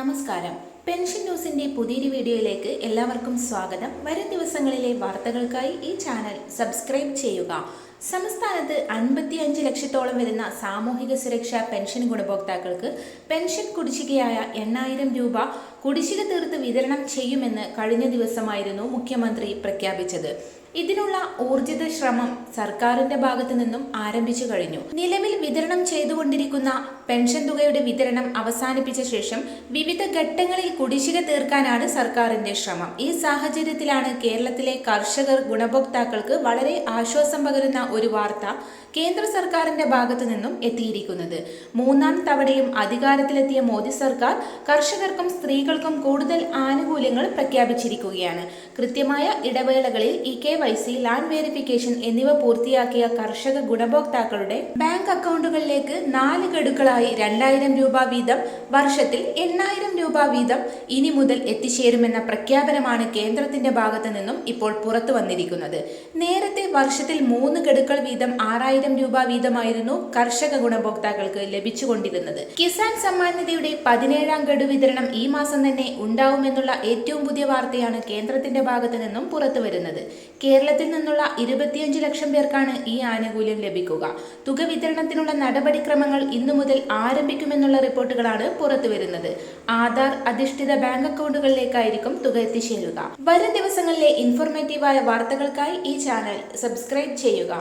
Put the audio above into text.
നമസ്കാരം. പെൻഷൻ ന്യൂസിന്റെ പുതിയൊരു വീഡിയോയിലേക്ക് എല്ലാവർക്കും സ്വാഗതം. വരും ദിവസങ്ങളിലെ വാർത്തകൾക്കായി ഈ ചാനൽ സബ്സ്ക്രൈബ് ചെയ്യുക. സംസ്ഥാനത്ത് അൻപത്തിയഞ്ച് ലക്ഷത്തോളം വരുന്ന സാമൂഹിക സുരക്ഷാ പെൻഷൻ ഗുണഭോക്താക്കൾക്ക് പെൻഷൻ കുടിശ്ശികയായ എണ്ണായിരം രൂപ കുടിശ്ശിക തീർത്ത് വിതരണം ചെയ്യുമെന്ന് കഴിഞ്ഞ ദിവസമായിരുന്നു മുഖ്യമന്ത്രി പ്രഖ്യാപിച്ചത്. ഇതിനുള്ള ഊർജിത ശ്രമം സർക്കാരിന്റെ ഭാഗത്തു നിന്നും ആരംഭിച്ചു കഴിഞ്ഞു. നിലവിൽ വിതരണം ചെയ്തുകൊണ്ടിരിക്കുന്ന പെൻഷൻ തുകയുടെ വിതരണം അവസാനിപ്പിച്ച ശേഷം വിവിധ ഘട്ടങ്ങളിൽ കുടിശ്ശിക തീർക്കാനാണ് സർക്കാരിന്റെ ശ്രമം. ഈ സാഹചര്യത്തിലാണ് കേരളത്തിലെ കർഷകർ ഗുണഭോക്താക്കൾക്ക് വളരെ ആശ്വാസം പകരുന്ന ഒരു വാർത്ത കേന്ദ്ര സർക്കാരിന്റെ ഭാഗത്തു നിന്നും എത്തിയിരിക്കുന്നത്. മൂന്നാം തവണയും അധികാരത്തിലെത്തിയ മോദി സർക്കാർ കർഷകർക്കും സ്ത്രീകൾക്കും കൂടുതൽ ആനുകൂല്യങ്ങൾ പ്രഖ്യാപിച്ചിരിക്കുകയാണ്. കൃത്യമായ ഇടവേളകളിൽ ഈ K Y C land verification എന്നിവ പൂർത്തിയാക്കിയ കർഷക ഗുണഭോക്താക്കളുടെ ബാങ്ക് അക്കൗണ്ടുകളിലേക്ക് നാല് ഗഡുക്കളായി രണ്ടായിരം രൂപ വീതം വർഷത്തിൽ എണ്ണായിരം രൂപ വീതം ഇനി മുതൽ എത്തിച്ചേരുമെന്ന പ്രഖ്യാപനമാണ് കേന്ദ്രത്തിന്റെ ഭാഗത്തു നിന്നും ഇപ്പോൾ പുറത്തു വന്നിരിക്കുന്നത്. നേരത്തെ വർഷത്തിൽ മൂന്ന് ഗഡുക്കൾ വീതം ആറായിരം രൂപ വീതമായിരുന്നു കർഷക ഗുണഭോക്താക്കൾക്ക് ലഭിച്ചുകൊണ്ടിരുന്നത്. കിസാൻ സമ്മാൻ നിധിയുടെ പതിനേഴാം ഗഡു വിതരണം ഈ മാസം തന്നെ ഉണ്ടാവുമെന്നുള്ള ഏറ്റവും പുതിയ വാർത്തയാണ് കേന്ദ്രത്തിന്റെ ഭാഗത്തു നിന്നും പുറത്തു വരുന്നത്. കേരളത്തിൽ നിന്നുള്ള ഇരുപത്തിയഞ്ച് ലക്ഷം പേർക്കാണ് ഈ ആനുകൂല്യം ലഭിക്കുക. തുക വിതരണത്തിനുള്ള നടപടിക്രമങ്ങൾ ഇന്നു മുതൽ ആരംഭിക്കുമെന്നുള്ള റിപ്പോർട്ടുകളാണ് പുറത്തുവരുന്നത് ആധാർ അധിഷ്ഠിത ബാങ്ക് അക്കൗണ്ടുകളിലേക്കായിരിക്കും തുക എത്തിച്ചേരുക. വരും ദിവസങ്ങളിലെ ഇൻഫോർമേറ്റീവായ വാർത്തകൾക്കായി ഈ ചാനൽ സബ്സ്ക്രൈബ് ചെയ്യുക.